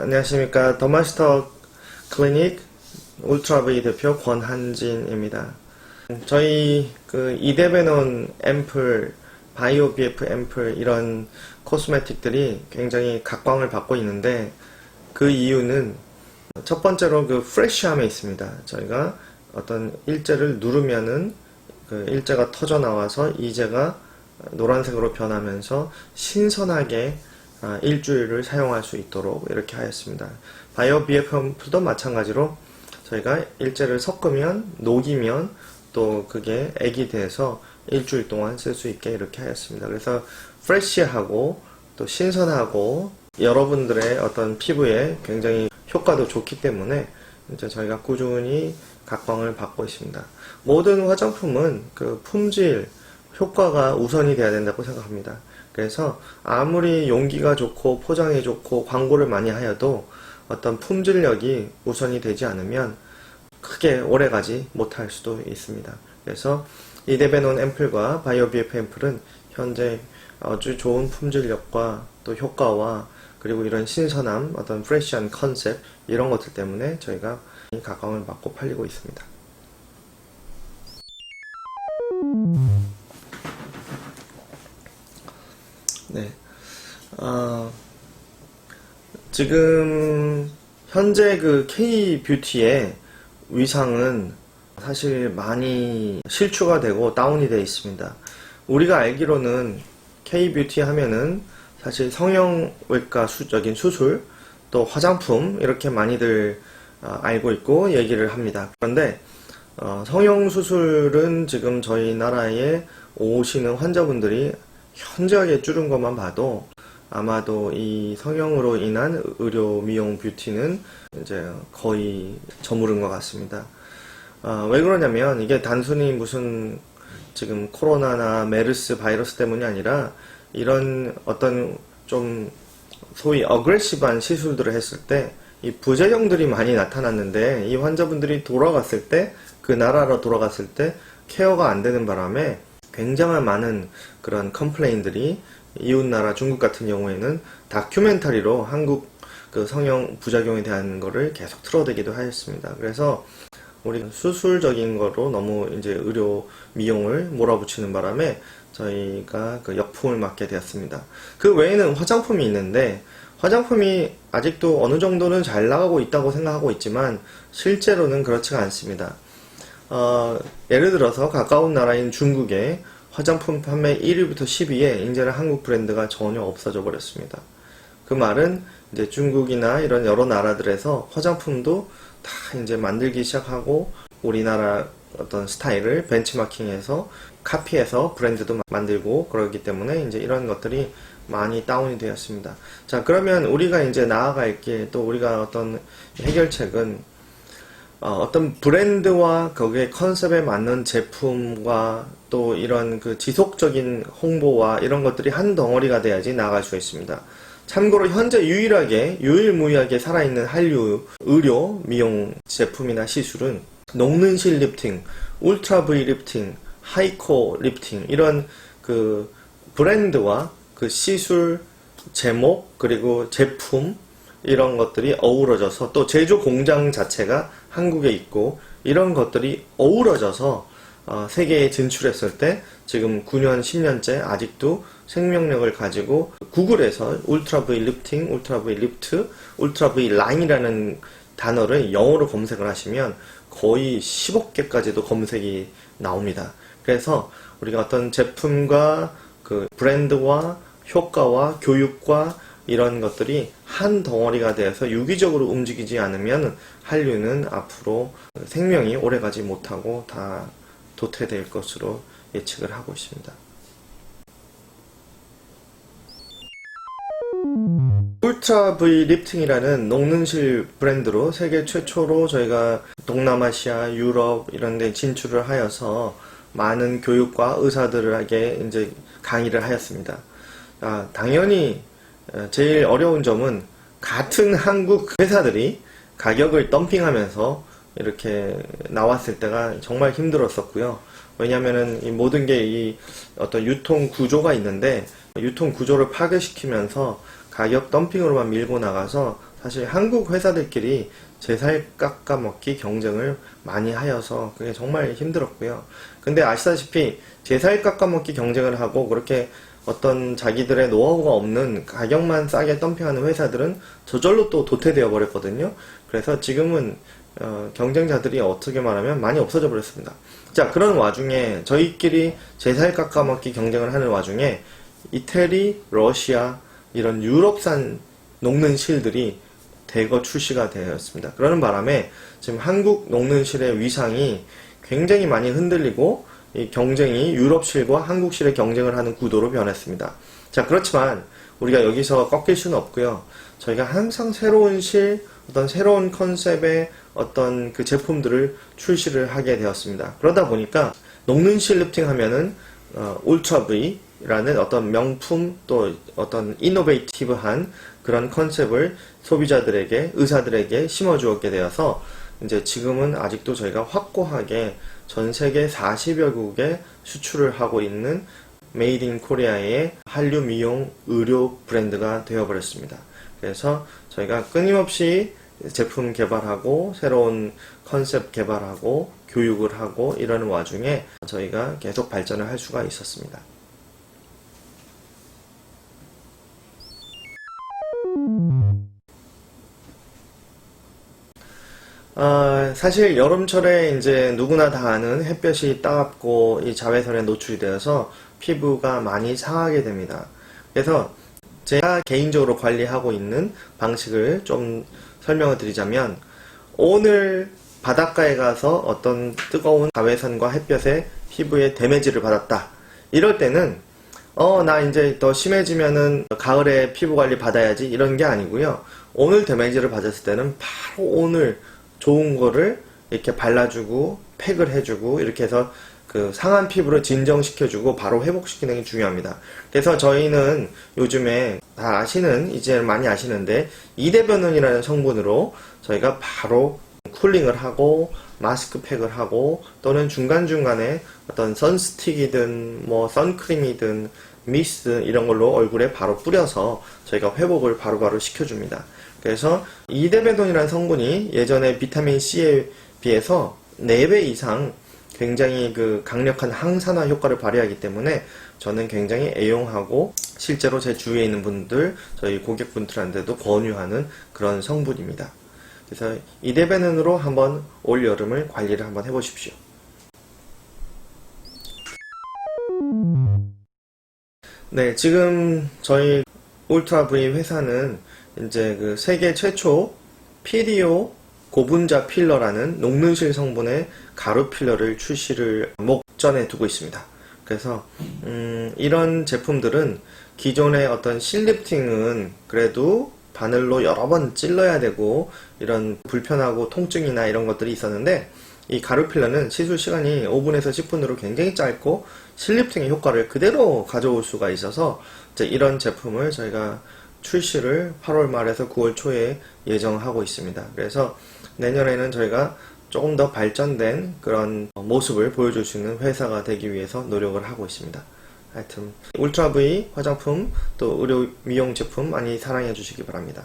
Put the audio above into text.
안녕하십니까. 더마스터 클리닉 울트라브이 대표 권한진입니다. 저희 그 이데베논 앰플, 바이오 BF 앰플 이런 코스메틱들이 굉장히 각광을 받고 있는데 그 이유는 첫 번째로 그 프레쉬함에 있습니다. 저희가 어떤 일제를 누르면은 그 일제가 터져 나와서 이제가 노란색으로 변하면서 신선하게 아, 일주일을 사용할 수 있도록 이렇게 하였습니다. 바이오 BF 앰플도 마찬가지로 저희가 일제를 섞으면 녹이면 또 그게 액이 돼서 일주일 동안 쓸 수 있게 이렇게 하였습니다. 그래서 프레쉬하고 또 신선하고 여러분들의 어떤 피부에 굉장히 효과도 좋기 때문에 이제 저희가 꾸준히 각광을 받고 있습니다. 모든 화장품은 그 품질, 효과가 우선이 돼야 된다고 생각합니다. 그래서 아무리 용기가 좋고 포장이 좋고 광고를 많이 하여도 어떤 품질력이 우선이 되지 않으면 크게 오래가지 못할 수도 있습니다. 그래서 이데베논 앰플과 바이오비에프 앰플은 현재 아주 좋은 품질력과 또 효과와 그리고 이런 신선함, 어떤 프레시한 컨셉 이런 것들 때문에 저희가 각광을 받고 팔리고 있습니다. 어, 지금 현재 그 K 뷰티의 위상은 사실 많이 실추가 되고 다운이 되어 있습니다. 우리가 알기로는 K 뷰티 하면은 사실 성형외과 수적인 수술 또 화장품 이렇게 많이들 어, 알고 있고 얘기를 합니다. 그런데 어, 성형 수술은 지금 저희 나라에 오시는 환자분들이 현저하게 줄은 것만 봐도 아마도 이 성형으로 인한 의료 미용 뷰티는 이제 거의 저무른 것 같습니다. 아, 왜 그러냐면 이게 단순히 무슨 지금 코로나나 메르스 바이러스 때문이 아니라 이런 어떤 좀 소위 어그레시브한 시술들을 했을 때 이 부작용들이 많이 나타났는데 이 환자분들이 돌아갔을 때 그 나라로 돌아갔을 때 케어가 안 되는 바람에 굉장한 많은 그런 컴플레인들이 이웃 나라 중국 같은 경우에는 다큐멘터리로 한국 그 성형 부작용에 대한 거를 계속 틀어대기도 하였습니다. 그래서 우리 수술적인 거로 너무 이제 의료 미용을 몰아붙이는 바람에 저희가 그 역풍을 맞게 되었습니다. 그 외에는 화장품이 있는데 화장품이 아직도 어느 정도는 잘 나가고 있다고 생각하고 있지만 실제로는 그렇지가 않습니다. 어, 예를 들어서 가까운 나라인 중국에 화장품 판매 1위부터 10위에 이제는 한국 브랜드가 전혀 없어져 버렸습니다. 그 말은 이제 중국이나 이런 여러 나라들에서 화장품도 다 이제 만들기 시작하고 우리나라 어떤 스타일을 벤치마킹해서 카피해서 브랜드도 만들고 그러기 때문에 이제 이런 것들이 많이 다운이 되었습니다. 자, 그러면 우리가 이제 나아갈 게또 우리가 어떤 해결책은 어, 떤 브랜드와 거기에 컨셉에 맞는 제품과 또 이런 그 지속적인 홍보와 이런 것들이 한 덩어리가 돼야지 나아갈 수 있습니다. 참고로 현재 유일하게 유일무이하게 살아있는 한류 의료 미용 제품이나 시술은 녹는실 리프팅, 울트라 V 리프팅, 하이코 리프팅 이런 그 브랜드와 그 시술 제목 그리고 제품 이런 것들이 어우러져서 또 제조 공장 자체가 한국에 있고 이런 것들이 어우러져서 어, 세계에 진출했을 때 지금 9년, 10년째 아직도 생명력을 가지고 구글에서 울트라 V 리프팅, 울트라 V 리프트, 울트라 V 라인이라는 단어를 영어로 검색을 하시면 거의 10억 개까지도 검색이 나옵니다. 그래서 우리가 어떤 제품과 그 브랜드와 효과와 교육과 이런 것들이 한 덩어리가 되어서 유기적으로 움직이지 않으면 한류는 앞으로 생명이 오래가지 못하고 다 도태될 것으로 예측을 하고 있습니다. 울트라 V 리프팅이라는 녹는실 브랜드로 세계 최초로 저희가 동남아시아, 유럽 이런 데 진출을 하여서 많은 교육과 의사들에게 이제 강의를 하였습니다. 아, 당연히 어, 제일 어려운 점은 같은 한국 회사들이 가격을 덤핑하면서 이렇게 나왔을 때가 정말 힘들었었고요. 왜냐면은 이 모든 게 이 어떤 유통 구조가 있는데 유통 구조를 파괴시키면서 가격 덤핑으로만 밀고 나가서 사실 한국 회사들끼리 제살 깎아먹기 경쟁을 많이 하여서 그게 정말 힘들었고요. 근데 아시다시피 제살 깎아먹기 경쟁을 하고 그렇게 어떤 자기들의 노하우가 없는 가격만 싸게 덤핑하는 회사들은 저절로 또 도태되어 버렸거든요. 그래서 지금은 어, 경쟁자들이 어떻게 말하면 많이 없어져 버렸습니다. 자, 그런 와중에 저희끼리 제살 깎아먹기 경쟁을 하는 와중에 이태리, 러시아 이런 유럽산 녹는 실들이 대거 출시가 되었습니다. 그러는 바람에 지금 한국 녹는 실의 위상이 굉장히 많이 흔들리고 이 경쟁이 유럽실과 한국실의 경쟁을 하는 구도로 변했습니다. 자, 그렇지만 우리가 여기서 꺾일 수는 없고요. 저희가 항상 새로운 실, 어떤 새로운 컨셉의 어떤 그 제품들을 출시를 하게 되었습니다. 그러다 보니까 녹는 실 리프팅 하면은 어, 울트라 V라는 어떤 명품 또 어떤 이노베이티브한 그런 컨셉을 소비자들에게 의사들에게 심어주었게 되어서 이제 지금은 아직도 저희가 확고하게 전 세계 40여 국에 수출을 하고 있는 메이드 인 코리아의 한류 미용 의료 브랜드가 되어버렸습니다. 그래서 저희가 끊임없이 제품 개발하고 새로운 컨셉 개발하고 교육을 하고 이러는 와중에 저희가 계속 발전을 할 수가 있었습니다. 아, 사실 여름철에 이제 누구나 다 아는 햇볕이 따갑고 이 자외선에 노출이 되어서 피부가 많이 상하게 됩니다. 그래서 제가 개인적으로 관리하고 있는 방식을 좀 설명을 드리자면 오늘 바닷가에 가서 어떤 뜨거운 자외선과 햇볕에 피부에 데미지를 받았다. 이럴 때는 어, 나 이제 더 심해지면은 가을에 피부 관리 받아야지 이런 게 아니고요. 오늘 데미지를 받았을 때는 바로 오늘 좋은 거를 이렇게 발라주고 팩을 해주고 이렇게 해서 그 상한 피부를 진정시켜주고 바로 회복시키는 게 중요합니다. 그래서 저희는 요즘에 다 아시는 이제 많이 아시는데 이대변원이라는 성분으로 저희가 바로 쿨링을 하고 마스크팩을 하고 또는 중간중간에 어떤 선스틱이든 뭐 선크림이든 미스 이런 걸로 얼굴에 바로 뿌려서 저희가 회복을 바로바로 시켜줍니다. 그래서 이데베돈이라는 성분이 예전에 비타민 C에 비해서 4배 이상 굉장히 그 강력한 항산화 효과를 발휘하기 때문에 저는 굉장히 애용하고 실제로 제 주위에 있는 분들, 저희 고객분들한테도 권유하는 그런 성분입니다. 그래서 이데베논으로 한번 올 여름을 관리를 한번 해보십시오. 네, 지금 저희 울트라 V 회사는 이제 그 세계 최초 PDO 고분자 필러라는 녹는실 성분의 가루 필러를 출시를 목전에 두고 있습니다. 그래서 음, 이런 제품들은 기존의 어떤 실리프팅은 그래도 바늘로 여러 번 찔러야 되고 이런 불편하고 통증이나 이런 것들이 있었는데 이 가루 필러는 시술 시간이 5분에서 10분으로 굉장히 짧고 실리프팅의 효과를 그대로 가져올 수가 있어서 이런 제품을 저희가 출시를 8월 말에서 9월 초에 예정하고 있습니다. 그래서 내년에는 저희가 조금 더 발전된 그런 모습을 보여줄 수 있는 회사가 되기 위해서 노력을 하고 있습니다. 하여튼 울트라 V 화장품 또 의료 미용 제품 많이 사랑해 주시기 바랍니다.